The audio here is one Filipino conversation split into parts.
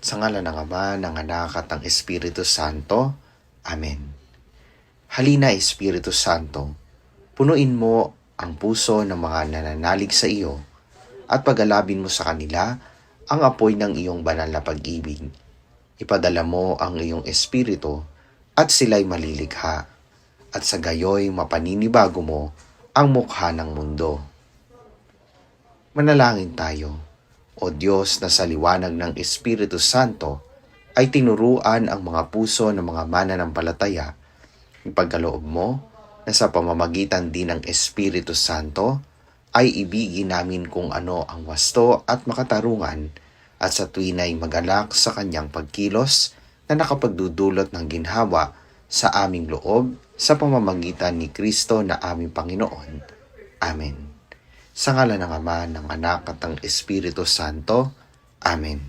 Sa ngala ng Ama, ng Anak at ng Espiritu Santo. Amen. Halina Espiritu Santo, punuin mo ang puso ng mga nananalig sa iyo at pagalabin mo sa kanila ang apoy ng iyong banal na pag-ibig. Ipadala mo ang iyong espiritu at sila'y malilikha at sa gayoy mapaninibago mo ang mukha ng mundo. Manalangin tayo. O Diyos na sa liwanag ng Espiritu Santo ay tinuruan ang mga puso ng mga mananampalataya. Ipagkaloob mo na sa pamamagitan din ng Espiritu Santo ay ibigin namin kung ano ang wasto at makatarungan at sa tuwin ay magalak sa kanyang pagkilos na nakapagdudulot ng ginhawa sa aming loob sa pamamagitan ni Kristo na aming Panginoon. Amen. Sa ngala ng Ama, ng Anak at ng Espiritu Santo. Amen.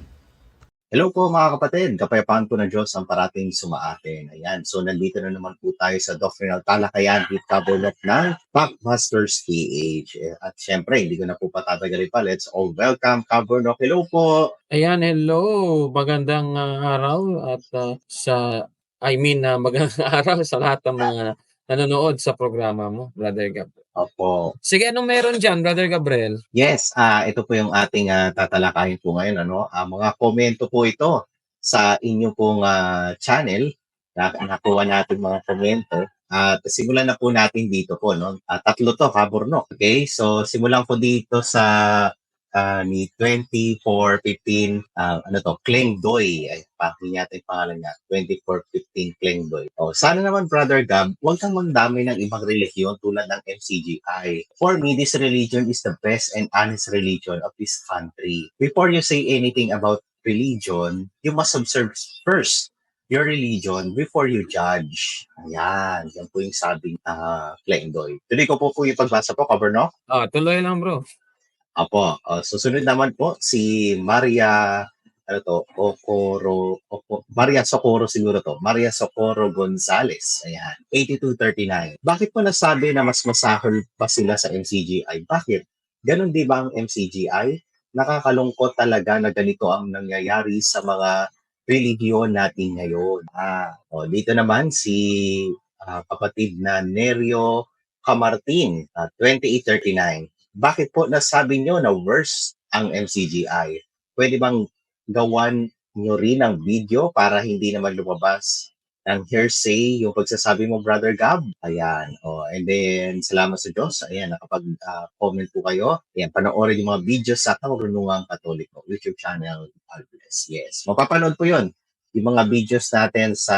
Hello po mga kapatid, kapayapaan po ng Diyos ang parating sumaatin. Ayan, so nandito na naman po tayo sa Doctrinal Talakayan with Kabulok ng Packmasters PH. At syempre, hindi ko na po patatagalin pa. Let's all welcome Kabulok. Hello po! Ayan, hello. Magandang ah, araw at ah, sa I mean na magandang araw sa lahat ng mga nanonood sa programa mo, Brother Gabriel. Opo. Sige, anong meron diyan, Brother Gabriel? Yes, ah ito po yung ating ah, tatalakayin po ngayon. Ano? Ah, mga komento po ito sa inyong pong ah, channel. Na, nakuha natin mga komento. At simulan na po natin dito po. No? Ah, tatlo to, kaborno. Okay, so simulan ko dito sa ah, ni 2415, ah, ano to, Kleng Doy. Ay, paki yata yung pangalan niya. 2415 Kleng Doy. Oh, sana naman, Brother Gab, huwag kang mandami ng ibang relihiyon tulad ng MCGI. For me, this religion is the best and honest religion of this country. Before you say anything about religion, you must observe first your religion before you judge. Ayan, yan po yung sabing uh, Kleng Doy. Tuloy ko po po yung pagbasa po, cover no? Ah, tuloy lang, bro. Apo, uh, susunod naman po si Maria ano to, Okoro, Oko, Maria Socorro siguro to, Maria Socorro Gonzales. Ayan, 8239. Bakit po nasabi na mas masahol pa sila sa MCGI? Bakit? Ganon di ba ang MCGI? Nakakalungkot talaga na ganito ang nangyayari sa mga religiyon natin ngayon. Ah, o, dito naman si ah, kapatid na Nerio Camartin, ah, 2839 bakit po nasabi nyo na worse ang MCGI? Pwede bang gawan nyo rin ng video para hindi naman lumabas ng hearsay yung pagsasabi mo, Brother Gab? Ayan. Oh, and then, salamat sa Diyos. Ayan, nakapag-comment po kayo. Ayan, panoorin yung mga videos sa Kamarunungang Katoliko YouTube channel. God bless. Yes. Mapapanood po yun yung mga videos natin sa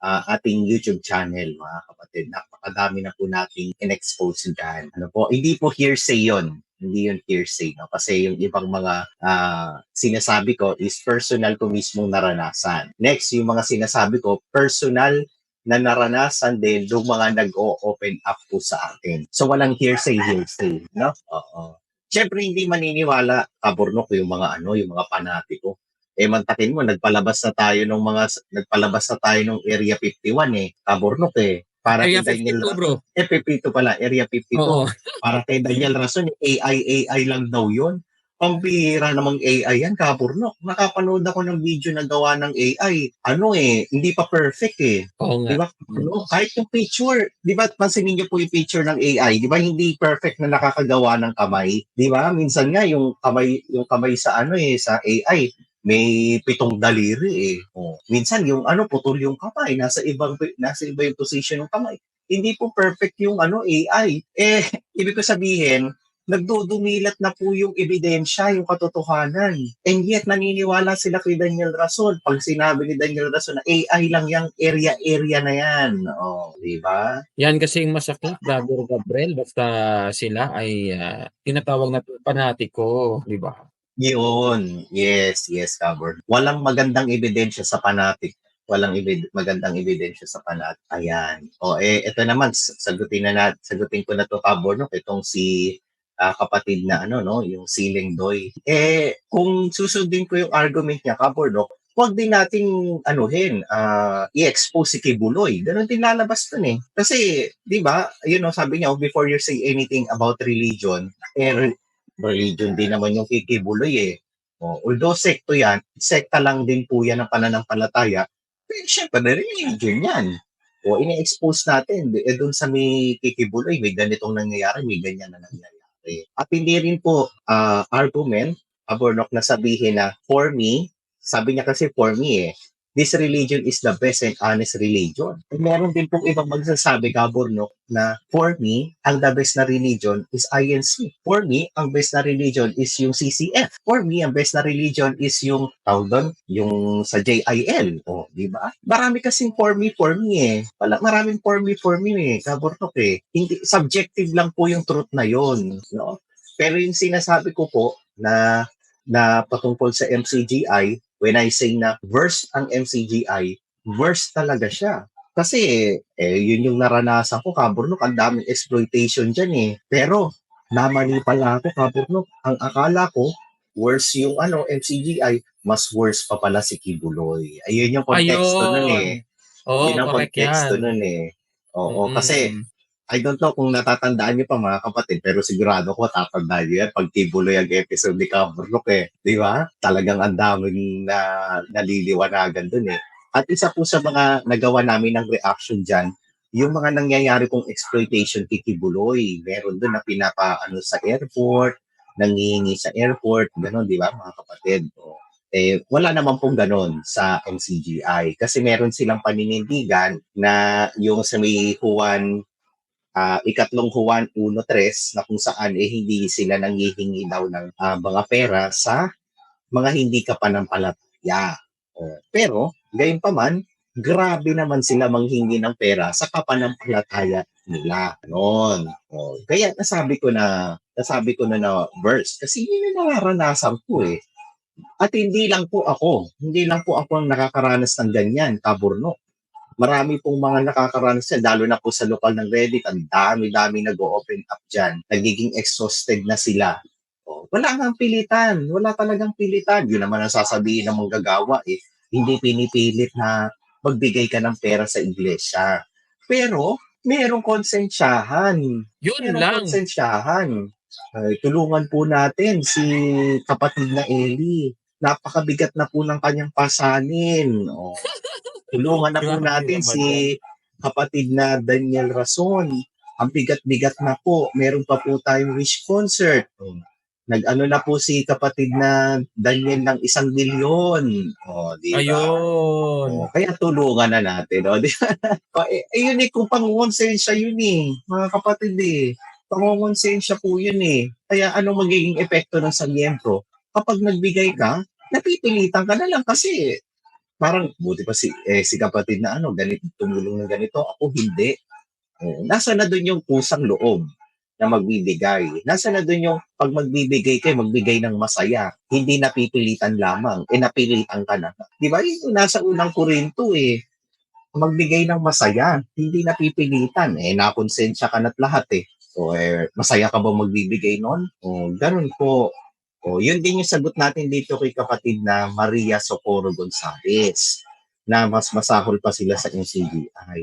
ah, ating YouTube channel, mga kapatid. Napakadami na po nating in-expose dyan. Ano po, hindi po hearsay yon hindi yun hearsay, no? Kasi yung ibang mga ah, sinasabi ko is personal ko mismong naranasan. Next, yung mga sinasabi ko, personal na naranasan din yung mga nag-o-open up po sa akin. So, walang hearsay, hearsay, no? Oo. Siyempre, hindi maniniwala, kaburnok, yung mga ano, yung mga panatiko eh mantakin mo nagpalabas na tayo ng mga nagpalabas na tayo ng Area 51 eh Kaburnok eh para Area kay Daniel 52, bro. eh 52 pala Area 52 Oo. para kay Daniel Rason AI AI lang daw yun pambihira namang AI yan Kaburnok nakapanood ako ng video na gawa ng AI ano eh hindi pa perfect eh Oo Di nga. ba? Ano, kahit yung picture, di ba, pansinin niyo po yung picture ng AI, di ba, hindi perfect na nakakagawa ng kamay, di ba? Minsan nga yung kamay, yung kamay sa ano eh, sa AI, may pitong daliri eh. Oh. Minsan yung ano, putol yung kamay, nasa ibang nasa iba yung position ng kamay. Hindi po perfect yung ano AI. Eh, ibig ko sabihin, nagdudumilat na po yung ebidensya, yung katotohanan. And yet, naniniwala sila kay Daniel Rason. Pag sinabi ni Daniel Rason na AI lang yung area-area na yan. Oh, di ba? Yan kasi yung masakit, Brother Gabriel. Basta sila ay ah, tinatawag na panatiko, di ba? Yun. Yes, yes, cover. Walang magandang ebidensya sa panatik. Walang ebid- magandang ebidensya sa panat. Ayan. O, eh, ito naman, sagutin na nat, sagutin ko na to, Kabor, no? Itong si ah, kapatid na ano, no? Yung Siling Doy. Eh, kung susundin ko yung argument niya, Kabor, no? Huwag din nating anuhin, ah, i-expose si Kibuloy. Ganon din lalabas dun eh. Kasi, di ba, yun know, sabi niya, before you say anything about religion, eh, religion din naman yung kikibuloy eh. O, although sekto yan, sekta lang din po yan ng pananampalataya, pero syempre, religion yan. O, ini-expose natin, eh, doon sa may kikibuloy, may ganitong nangyayari, may ganyan na nangyayari. At hindi rin po ah, argument, abornok na sabihin na, for me, sabi niya kasi for me eh, this religion is the best and honest religion. And meron din pong ibang magsasabi, Gabornok, na for me, ang the best na religion is INC. For me, ang best na religion is yung CCF. For me, ang best na religion is yung, tawag doon, yung sa JIL. O, di ba? Marami kasing for me, for me eh. Wala, maraming for me, for me eh, Gabornok eh. Hindi, subjective lang po yung truth na yon no? Pero yung sinasabi ko po na na patungkol sa MCGI, when I say na verse ang MCGI, verse talaga siya. Kasi eh, yun yung naranasan ko, Kaburnok, ang daming exploitation dyan eh. Pero, namali pala ako, Kaburnok. Ang akala ko, worse yung ano, MCGI, mas worse pa pala si Kibuloy. Ayun yung konteksto nun eh. Oo, yun ang konteksto yan. nun eh. Oo, Mm. kasi I don't know kung natatandaan niyo pa mga kapatid, pero sigurado ko tatandaan niyo yan pag tibuloy ang episode ni Kaburlok eh. Di ba? Talagang ang daming na naliliwanagan dun eh. At isa po sa mga nagawa namin ng reaction dyan, yung mga nangyayari pong exploitation kay Kibuloy. Meron dun na pinapa ano, sa airport, nangihingi sa airport, gano'n, di ba mga kapatid? O, eh, wala naman pong ganon sa MCGI kasi meron silang paninindigan na yung sa may Juan ah, ikatlong Juan 1.3 na kung saan eh hindi sila nanghihingi daw ng ah, mga pera sa mga hindi kapanampalataya. Oh, pero, gayon pa man, grabe naman sila manghingi ng pera sa kapanampalataya nila. Noon. Oh, kaya nasabi ko na nasabi ko na na verse kasi yun yung nararanasan ko eh. At hindi lang po ako, hindi lang po ako ang nakakaranas ng ganyan, kaburno marami pong mga nakakaranas yan, lalo na po sa lokal ng Reddit, ang dami-dami nag-open up dyan. Nagiging exhausted na sila. O, wala nga pilitan. Wala talagang pilitan. Yun naman ang sasabihin ng mga gagawa eh. Hindi pinipilit na magbigay ka ng pera sa iglesia. Pero, merong konsensyahan. Yun Merong lang. konsensyahan. Ay, tulungan po natin si kapatid na Eli. Napakabigat na po ng kanyang pasanin. O, tulungan na po natin si kapatid na Daniel Rason. Ang bigat-bigat na po. Meron pa po tayong wish concert. O, Nag-ano na po si kapatid na Daniel ng isang milyon. O, di ba? Ayun. Oh, kaya tulungan na natin. O, di ba? O, eh, ayun eh, kung pangungonsensya yun eh, mga kapatid eh. Pangungonsensya po yun eh. Kaya anong magiging epekto ng sa miyembro? Kapag nagbigay ka, napipilitan ka na lang kasi parang buti pa si eh, si kapatid na ano ganito tumulong ng ganito. Ako hindi. Eh, nasa na doon yung pusang loob na magbibigay. Nasa na doon yung pag magbibigay kayo magbigay ng masaya. Hindi napipilitan lamang eh napilitan ka na. Di ba? Yun yung nasa unang kurinto eh. Magbigay ng masaya hindi napipilitan eh. Nakonsensya ka na't lahat eh. O eh, masaya ka ba magbibigay noon o ganun po o, yun din yung sagot natin dito kay kapatid na Maria Socorro Gonzales na mas masahol pa sila sa MCGI.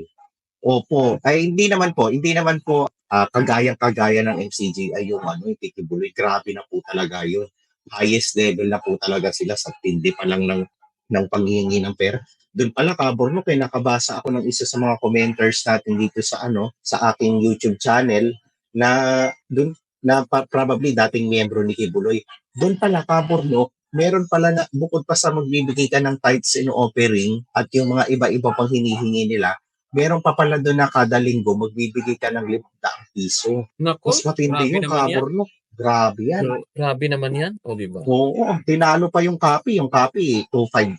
Opo, ay hindi naman po, hindi naman po ah, kagayang-kagaya ng MCGI yung ano, yung tikibuloy. Grabe na po talaga yun. Highest level na po talaga sila sa tindi pa lang ng, ng panghihingi ng pera. Doon pala, kabor mo, kaya nakabasa ako ng isa sa mga commenters natin dito sa ano, sa aking YouTube channel na doon na pa- probably dating miyembro ni Kibuloy doon pala kaborno, meron pala na bukod pa sa magbibigay ka ng tithes and offering at yung mga iba-iba pang hinihingi nila, meron pa pala doon na kada linggo magbibigay ka ng 500 piso. Nako, Mas matindi yung kaborno. Grabe yan. Grabe naman yan. O, di ba? Oo, tinalo pa yung copy. Yung copy, 2.5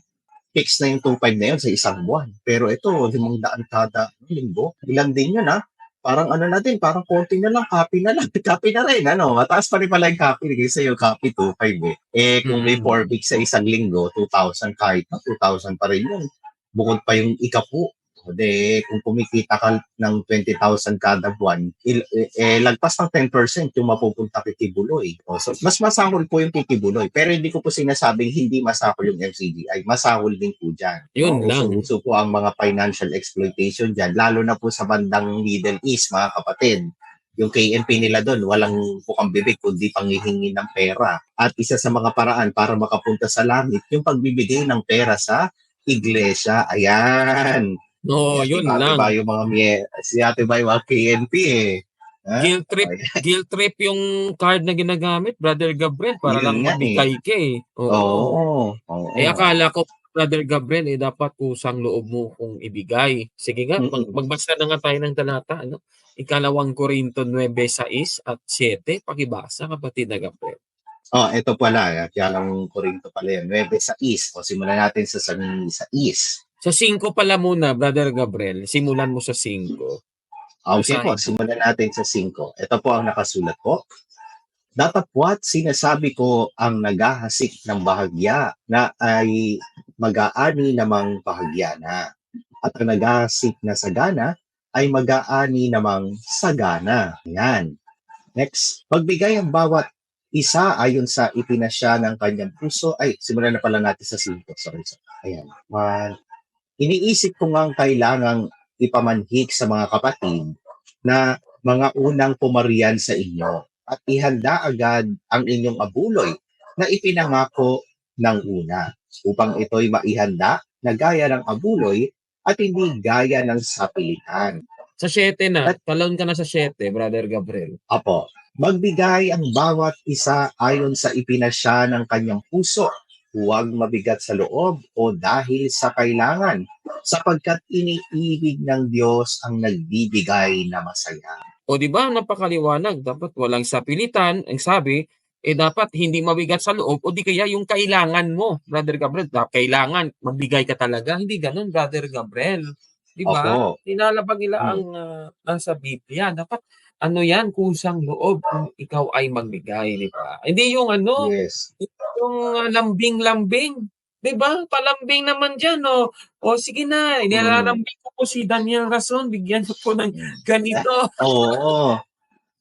fix na yung 2.5 na yun sa isang buwan. Pero ito, limang daan kada linggo. Ilan din yun ha? Parang ano na din, parang konti na lang, copy na lang. copy na rin, ano? Mataas pa rin pala yung copy kasi yung copy 2.5 eh. Eh, kung may Mm. 4 weeks sa isang linggo, 2,000 kahit na, 2,000 pa rin yun. Bukod pa yung ikapu. De, kung kumikita ka ng 20,000 kada buwan, il, eh, lagpas ng 10% yung mapupunta kay Kibuloy. O, so, mas masahol po yung kay Kibuloy. Pero hindi ko po sinasabing hindi masahol yung MCGI. Masahol din po dyan. Yun O, lang. Uso po ang mga financial exploitation dyan, lalo na po sa bandang Middle East, mga kapatid. yung KNP nila doon, walang bukang bibig kundi panghihingi ng pera. At isa sa mga paraan para makapunta sa langit, yung pagbibigay ng pera sa iglesia. Ayan. No, Si yun Ate lang. Bayo mga mie, si Ate Bayo mga KNP eh. Ha? Guilt trip, guilt trip yung card na ginagamit, Brother Gabriel, para Yun lang nga eh. mabigay ka eh. Oo. Oo. Oo. Eh akala ko, Brother Gabriel, eh dapat kusang loob mo kung ibigay. Sige nga, mag- Mm-mm. magbasa na nga tayo ng talata. Ano? Ikalawang Korinto 9.6 at 7. Pakibasa, kapatid na Gabriel. Oh, ito pala. Kaya lang Korinto pala yan. 9 sa is. O simulan natin sa sa, sa is. Sa 5 pala muna, Brother Gabriel. Simulan mo sa 5. Okay po, simulan natin sa 5. Ito po ang nakasulat po. Datapwat sinasabi ko ang naghahasik ng bahagya na ay mag-aani namang bahagya na. At ang naghahasik na sagana ay mag-aani namang sagana. Yan. Next, pagbigay ang bawat isa ayon sa ipinasya ng kanyang puso. Ay, simulan na pala natin sa 5. Sorry. sorry. Ayan. One. Iniisip ko ngang kailangang ipamanhik sa mga kapatid na mga unang pumarian sa inyo at ihanda agad ang inyong abuloy na ipinangako ng una upang ito'y maihanda na gaya ng abuloy at hindi gaya ng sapilitan. Sa 7 na. Talon ka na sa 7, Brother Gabriel. Apo, magbigay ang bawat isa ayon sa ipinasya ng kanyang puso. Huwag mabigat sa loob o dahil sa kailangan, sapagkat iniibig ng Diyos ang nagbibigay na masaya. O di ba napakaliwanag, dapat walang sapilitan. Ang sabi, eh dapat hindi mabigat sa loob o di kaya yung kailangan mo, Brother Gabriel. Da, kailangan, magbigay ka talaga. Hindi ganun, Brother Gabriel. Di ba? Opo. Nilalabag nila Hmm. ang ah, nasa Biblia. Dapat ano yan, kusang loob kung ikaw ay magbigay, di ba? Hindi yung ano, Yes. yung ah, lambing-lambing. Di ba? Palambing naman dyan, o. O sige na, nilalambing ko po si Daniel Rason, bigyan ko po ng ganito. Oo.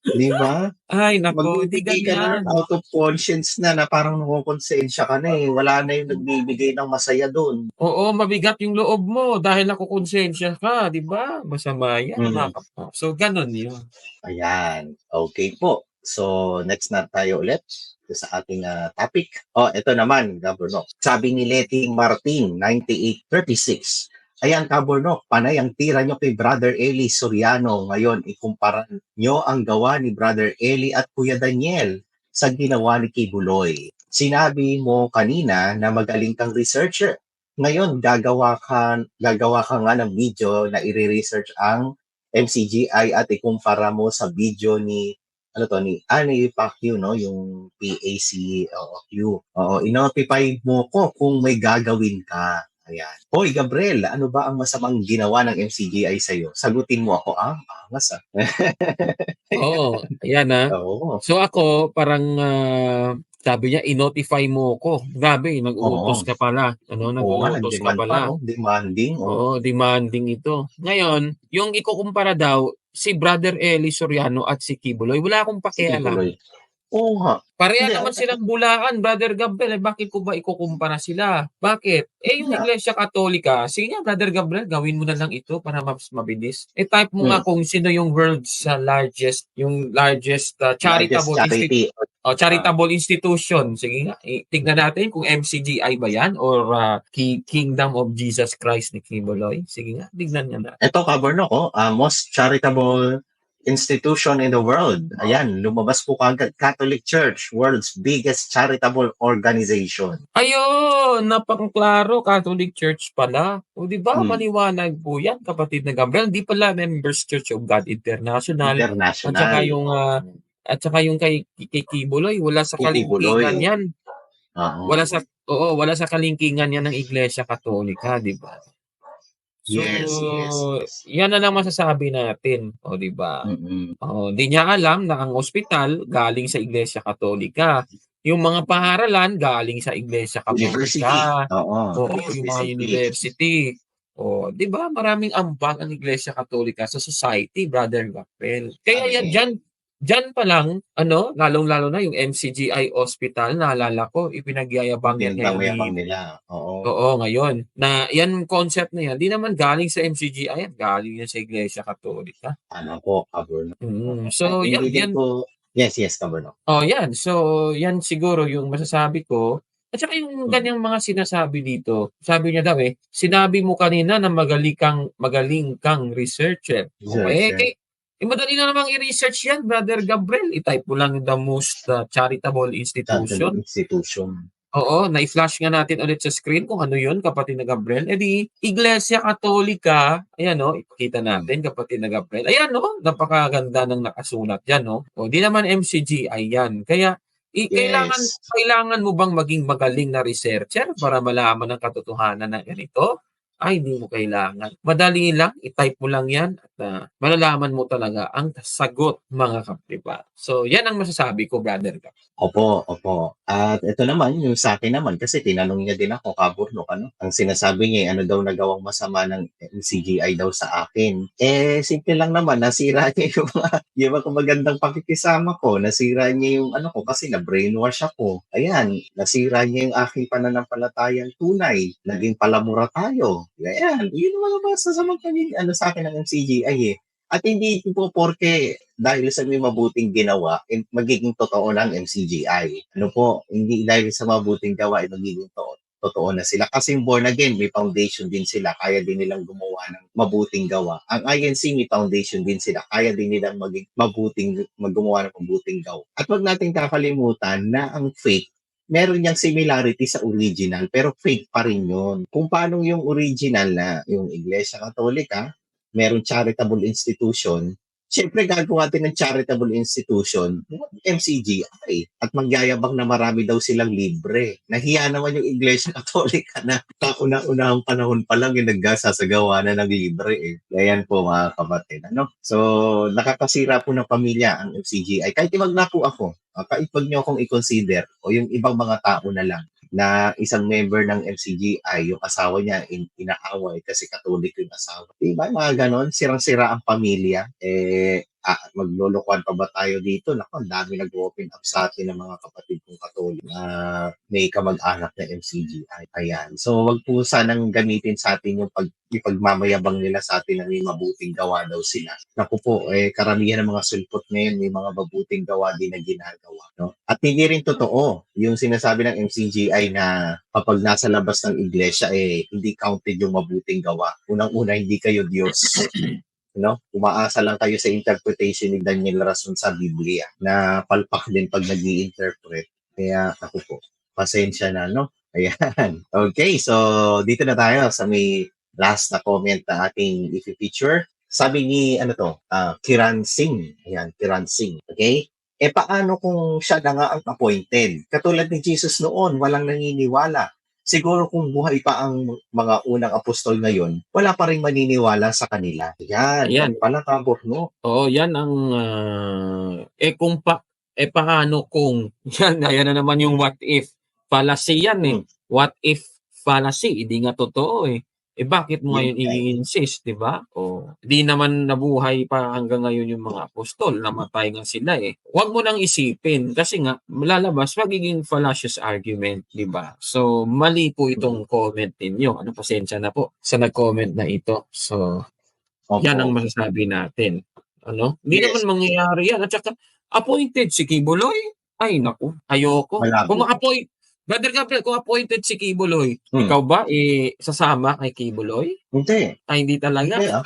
Di ba? Ay, nako, hindi Magbibigay ka na ganyan. out of conscience na na parang nakukonsensya ka na eh. Wala na yung nagbibigay ng masaya doon. Oo, mabigat yung loob mo dahil nakukonsensya ka, di ba? Masama yan. Mm. nakaka- So, ganun yun. Ayan. Okay po. So, next na tayo ulit sa ating ah, topic. Oh, ito naman, Gaborno. Sabi ni Letty Martin, 9836. Ayan, Gaborno, panay ang tira nyo kay Brother Eli Soriano. Ngayon, ikumpara nyo ang gawa ni Brother Eli at Kuya Daniel sa ginawa ni Kibuloy. Sinabi mo kanina na magaling kang researcher. Ngayon, gagawa ka, gagawa ka nga ng video na i-research ang MCGI at ikumpara mo sa video ni ano to ni Ani Pacquiao no yung PACQ. Oo, inotify mo ko kung may gagawin ka. Ayan. Hoy, Gabriel, ano ba ang masamang ginawa ng MCGI sa'yo? Sagutin mo ako, ah, angas ah. Oo, ayan na. Oo. So ako, parang ah, sabi niya, i-notify mo ko. Grabe, nag-uutos ka pala. Ano, nag-uutos ka nag-demand pa, pala. no? Demanding. Oo. Oo, demanding ito. Ngayon, yung ikukumpara daw, si Brother Eli Soriano at si Kibuloy, wala akong pakialam. Kibuloy. Oo nga. Pareha Hindi, naman okay. silang bulaan, Brother Gabriel. Eh, bakit ko ba ikukumpara sila? Bakit? Eh, yung Yeah. Iglesia Katolika, sige nga, Brother Gabriel, gawin mo na lang ito para mas mabilis. Eh, type mo nga Hmm. kung sino yung world's uh, largest, yung largest uh, charitable, Largest charity. oh, charitable institution. Sige nga, eh, tignan natin kung MCGI ba yan or uh, Ki- Kingdom of Jesus Christ ni Kiboloy. Sige nga, tignan nga natin. Ito, Gaborno ko, ah, most charitable institution in the world. Ayan, lumabas po kagad Catholic Church, world's biggest charitable organization. Ayun, napangklaro, Catholic Church pala. O di ba, Hmm. maliwanag po yan, kapatid na Gabriel. Di pala members Church of God International. International. At saka yung, ah, at saka yung kay, kay Kibuloy, wala sa kalingkingan yan. Oo. Wala sa, oo, wala sa kalingkingan yan ng Iglesia Katolika, di ba? So, Yes, yes, yes. yan na lang masasabi natin, o di ba? Mm-mm. Oh, di niya alam na ang ospital galing sa Iglesia Katolika. Yung mga paaralan galing sa Iglesia University. Katolika. Oo. Oo, yung mga university. O, di ba? Maraming ambag ang Iglesia Katolika sa society, Brother Gabriel. Kaya yan Okay. dyan, Diyan pa lang, ano, lalong-lalo na yung MCGI Hospital, naalala ko, ipinagyayabang yan ngayon ni nila. Oo. Oo, ngayon. Na yan concept na yan, di naman galing sa MCGI, galing yan sa Iglesia Katolika. Ano po, Kaburno. Mm. So, yan, yan, po, yes, yes, Kaburno. oh, yan. So, yan siguro yung masasabi ko. At saka yung ganyang mga sinasabi dito, sabi niya daw eh, sinabi mo kanina na magaling kang, magaling kang researcher. Sure, eh, sure. kay, eh, madali na namang i-research yan, Brother Gabriel. I-type mo lang the most uh, charitable institution. Institution. Oo, na-flash nga natin ulit sa screen kung ano yun, kapatid na Gabriel. E di, Iglesia Katolika, ayan o, ipakita natin, kapatid na Gabriel. Ayan o, napakaganda ng nakasulat yan o. O, di naman MCGI yan. Kaya, i- Yes. kailangan, kailangan mo bang maging magaling na researcher para malaman ang katotohanan ng ganito? Ay, hindi mo kailangan. Madali lang, i-type mo lang yan at ah, malalaman mo talaga ang sagot, mga kapriba. So, yan ang masasabi ko, brother. Gab. Opo, opo. At ito naman, yung sa akin naman, kasi tinanong niya din ako, Kaburno, ano? Ang sinasabi niya, ano daw nagawang masama ng CGI daw sa akin. Eh, simple lang naman, nasira niya yung mga, yung mga magandang pakikisama ko. Nasira niya yung ano ko, kasi na-brainwash ako. Ayan, nasira niya yung aking pananampalatayang tunay. Naging palamura tayo. Ayan, yun ang mga masasamang pagiging ano sa akin ng CGI eh. At hindi po porke dahil sa may mabuting ginawa, magiging totoo ng MCGI. Ano po, hindi dahil sa mabuting gawa, eh, magiging to- totoo na sila. Kasi born again, may foundation din sila. Kaya din nilang gumawa ng mabuting gawa. Ang INC, may foundation din sila. Kaya din nilang maging mabuting, maggumawa ng mabuting gawa. At wag natin kakalimutan na ang fake meron niyang similarity sa original, pero fake pa rin yun. Kung paano yung original na yung Iglesia Katolika, meron charitable institution, Siyempre, gagawa din ng charitable institution, MCGI, at magyayabang na marami daw silang libre. Nahiya naman yung Iglesia Katolika na kauna-unahang panahon pa lang yung nagsasagawa na ng libre. Eh. Ayan po mga kapatid. Ano? So, nakakasira po ng pamilya ang MCGI. Kahit imag na po ako, uh, kahit wag nyo akong i-consider o yung ibang mga tao na lang na isang member ng MCGI, yung asawa niya in, inaaway kasi katolik yung asawa. Diba? Mga ganon, sirang-sira ang pamilya. Eh, ah, maglulukuan pa ba tayo dito? Naku, ang dami nag-open up sa atin ng mga kapatid kong katolik na may kamag-anak na MCGI. Ayan. So, wag po sanang gamitin sa atin yung pag ipagmamayabang nila sa atin na may mabuting gawa daw sila. Naku po, eh, karamihan ng mga sulpot ngayon may mga mabuting gawa din na ginagawa. No? At hindi rin totoo yung sinasabi ng MCGI na kapag nasa labas ng iglesia, eh, hindi counted yung mabuting gawa. Unang-una, hindi kayo Diyos. no? Umaasa lang kayo sa interpretation ni Daniel Rason sa Biblia na palpak din pag nag interpret Kaya ako po, pasensya na, no? Ayan. Okay, so dito na tayo sa may last na comment na ating i-feature. Sabi ni, ano to, ah, Kiran Singh. Ayan, Kiran Singh. Okay? Eh paano kung siya na nga ang appointed? Katulad ni Jesus noon, walang naniniwala. Siguro kung buhay pa ang mga unang apostol ngayon, wala pa rin maniniwala sa kanila. Yan, yan. pala kabor, no? Oo, yan ang ah, eh kung pa eh paano kung yan ayan na naman yung what if fallacy yan eh. What if fallacy, hindi nga totoo eh. Eh bakit mo ngayon eh. i-insist, 'di ba? O di naman nabuhay pa hanggang ngayon yung mga apostol, namatay nga sila eh. Huwag mo nang isipin kasi nga lalabas magiging fallacious argument, 'di ba? So mali po itong comment ninyo. Ano pasensya na po sa nag-comment na ito. So Opo. yan ang masasabi natin. Ano? Hindi Yes. naman mangyayari yan. At saka, appointed si Kibuloy. Ay, naku. Ayoko. Kung po. ma-appoint, Brother Gabriel, kung appointed si Kibuloy, Hmm. ikaw ba, eh, sasama kay Kibuloy? Hindi. Ay, hindi talaga. Hindi, ah.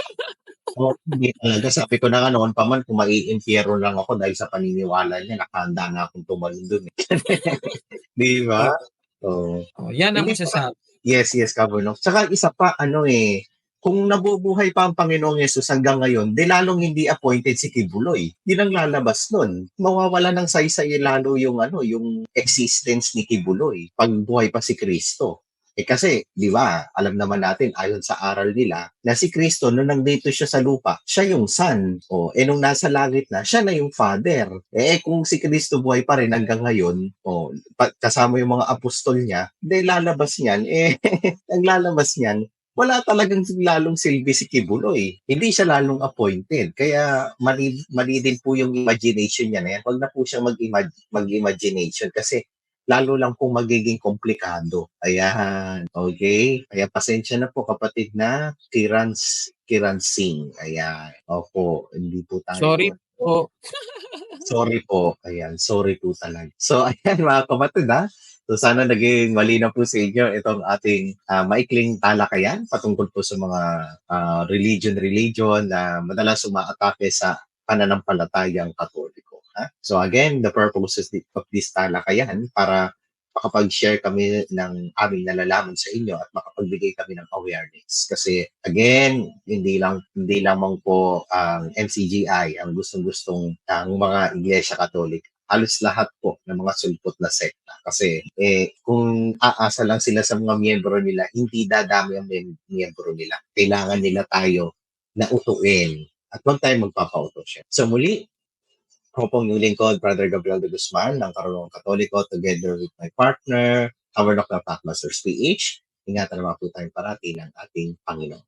Oh, hindi talaga. Sabi ko na nga noon pa man, kung mai-impyero lang ako dahil sa paniniwala niya, nakahanda na akong tumalon dun. Eh. Di ba? So, Oh, yan ang masasabi. yes, yes, Kabunok. Tsaka isa pa, ano eh, kung nabubuhay pa ang Panginoong Yesus hanggang ngayon, di lalong hindi appointed si Kibuloy. Yun ang lalabas nun. Mawawala ng saysay lalo yung ano, yung existence ni Kibuloy pag buhay pa si Kristo. Eh kasi, di ba, alam naman natin, ayon sa aral nila, na si Kristo, nung nandito siya sa lupa, siya yung son. O, eh nung nasa langit na, siya na yung father. Eh, eh, kung si Kristo buhay pa rin hanggang ngayon, o, kasama yung mga apostol niya, di lalabas niyan, eh, ang lalabas niyan, wala talagang lalong silbi si Kibuloy. Hindi siya lalong appointed. Kaya mali, mali din po yung imagination niya na yan. Huwag na po mag-imag- mag-imagination kasi lalo lang po magiging komplikado. Ayan. Okay. Kaya pasensya na po kapatid na Kiran, Kiran Singh. Ayan. Opo. Hindi po tayo. Sorry po. Sorry po. Ayan. Sorry po talaga. So, ayan mga kapatid ha. So sana naging malinaw po sa inyo itong ating ah, maikling talakayan patungkol po sa mga ah, religion-religion na madalas umaatake sa pananampalatayang katoliko. Ha? So again, the purpose of thi- of this talakayan para makapag-share kami ng aming nalalaman sa inyo at makapagbigay kami ng awareness. Kasi again, hindi lang hindi lamang po ang MCGI ang gustong-gustong ang mga iglesia katolik halos lahat po ng mga sulpot na sekta. Kasi eh, kung aasa lang sila sa mga miyembro nila, hindi dadami ang miyembro nila. Kailangan nila tayo na utuin at huwag tayo magpapauto siya. So muli, ako pong yung lingkod, Brother Gabriel de Guzman ng Karunong Katoliko together with my partner, our Dr. Packmasters PH. Ingatan naman po tayo parati ng ating Panginoon.